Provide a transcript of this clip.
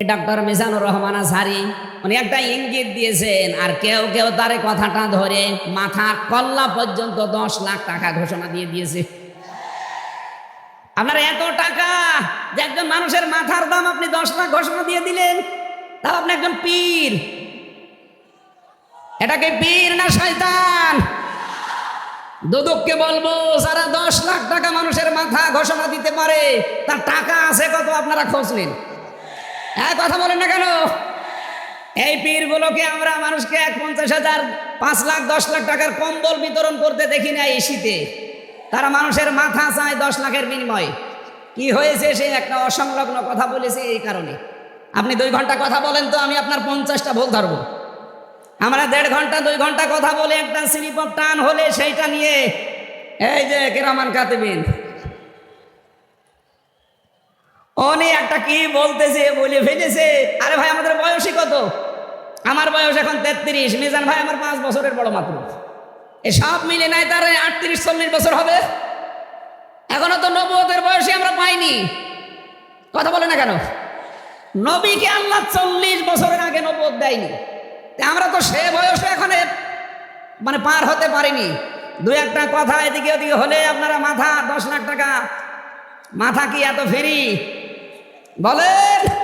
Doctor Mizanur Rahman Azhari, উনি একটা ইঙ্গিত দিয়েছেন, আর কেউ কেউ তার কথাটা ধরে, মাথা কল্লা পর্যন্ত দশ লাখ টাকা ঘোষণা দিয়ে দিয়েছে। আপনার এত টাকা যে একজন মানুষের মাথার দাম আপনি দশ লাখ ঘোষণা দিয়ে দিলেন, তাও আপনি একজন পীর। এটাকে পীর না শয়তান? দুদককে বলব, যারা দশ লাখ টাকা মানুষের মাথা ঘোষণা দিতে পারে, তার টাকা আছে কত আপনারা খোঁজ নিন। হ্যাঁ কথা বলেন না কেন? এই পীরগুলোকে আমরা মানুষকে এক পঞ্চাশ হাজার, পাঁচ লাখ, দশ লাখ টাকার কম্বল বিতরণ করতে দেখি না এই শীতে। তারা মানুষের মাথা চায় দশ লাখের বিনিময়ে। কি হয়েছে সে একটা অসংলগ্ন কথা বলেছে এই কারণে। আপনি দুই ঘণ্টা কথা বলেন তো, আমি আপনার পঞ্চাশটা ভুল ধরবো। আমরা দেড় ঘণ্টা, দুই ঘণ্টা কথা বলে একটা স্লিপ টান হলে সেইটা নিয়ে এই যে কেরামান কাতেবিন উনি একটা কি বলতেছে, বলে ফেলেছে। আরে ভাই, আমাদের বয়সই কত? আমার বয়স এখন তেত্রিশ। মিজান ভাই, আমার পাঁচ বছরের বড় মাত্র। সব মিলে নাই তার আটত্রিশ, চল্লিশ বছর হবে। এখনও তো নবতের বয়সে আমরা পাইনি। কথা বলে না কেন? নবীকে আল্লাহ চল্লিশ বছরের আগে নবত দেয়নি। আমরা তো সে বয়সে এখন মানে পার হতে পারিনি। দু একটা কথা এদিকে ওদিকে হলে আপনারা মাথা, দশ লাখ টাকা। মাথা কি এত ফেরি? বলেন।